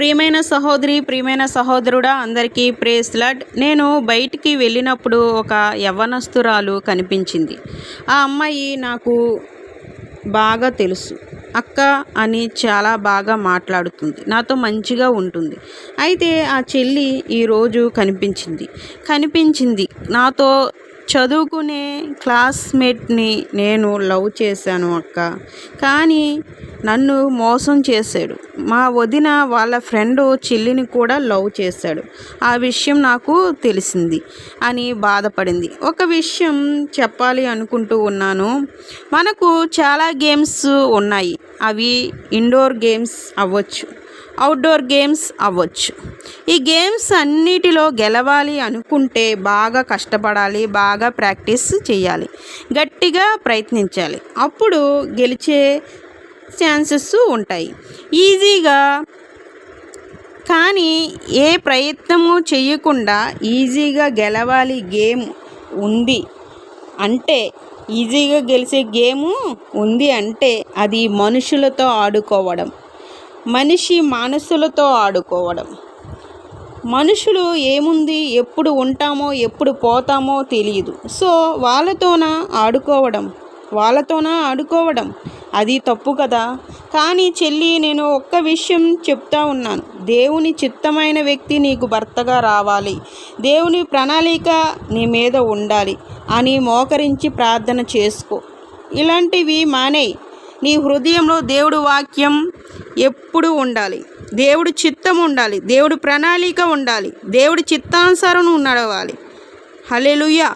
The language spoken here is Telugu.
ప్రియమైన సహోదరి ప్రియమైన సహోదరుడా అందరికీ ప్రేస్ లడ్. నేను బయటికి వెళ్ళినప్పుడు ఒక యవ్వనస్తురాలు కనిపించింది. ఆ అమ్మాయి నాకు బాగా తెలుసు. అక్క అని చాలా బాగా మాట్లాడుతుంది. నాతో మంచిగా ఉంటుంది. అయితే ఆ చెల్లి ఈరోజు కనిపించింది. కనిపించింది. నాతో చదువుకునే క్లాస్మేట్ని నేను లవ్ చేశాను అక్క. కానీ నన్ను మోసం చేశాడు. మా వదిన వాళ్ళ ఫ్రెండ్ చెల్లిని కూడా లవ్ చేశాడు. ఆ విషయం నాకు తెలిసింది అని బాధపడింది. ఒక విషయం చెప్పాలి అనుకుంటూ ఉన్నాను. మనకు చాలా గేమ్స్ ఉన్నాయి. అవి ఇండోర్ గేమ్స్ అవ్వచ్చు. అవుట్డోర్ గేమ్స్ అవ్వచ్చు. ఈ గేమ్స్ అన్నిటిలో గెలవాలి అనుకుంటే బాగా కష్టపడాలి బాగా ప్రాక్టీస్ చేయాలి గట్టిగా ప్రయత్నించాలి. అప్పుడు గెలిచే ఛాన్సెస్ ఉంటాయి. ఈజీగా కానీ ఏ ప్రయత్నము చేయకుండా ఈజీగా గెలవాలి గేమ్ ఉంది అంటే ఈజీగా గెలిచే గేము ఉంది అంటే అది మనుషులతో ఆడుకోవడం. మనిషి మనసులతో ఆడుకోవడం. మనుషులు ఏముంది ఎప్పుడు ఉంటామో ఎప్పుడు పోతామో తెలియదు సో వాళ్ళతోన ఆడుకోవడం. వాళ్ళతోన ఆడుకోవడం. అది తప్పు కదా. కానీ చెల్లి నేను ఒక్క విషయం చెప్తా ఉన్నాను. దేవుని చిత్తమైన వ్యక్తి నీకు భర్తగా రావాలి. దేవుని ప్రణాళిక నీ మీద ఉండాలి అని మోకరించి ప్రార్థన చేసుకో. ఇలాంటివి మానేయి. నీ హృదయంలో దేవుడు వాక్యం ఎప్పుడు ఉండాలి? దేవుడు చిత్తం ఉండాలి. దేవుడు ప్రణాళిక ఉండాలి. దేవుడి చిత్తానుసారం నువ్వు నడవాలి. హల్లెలూయా.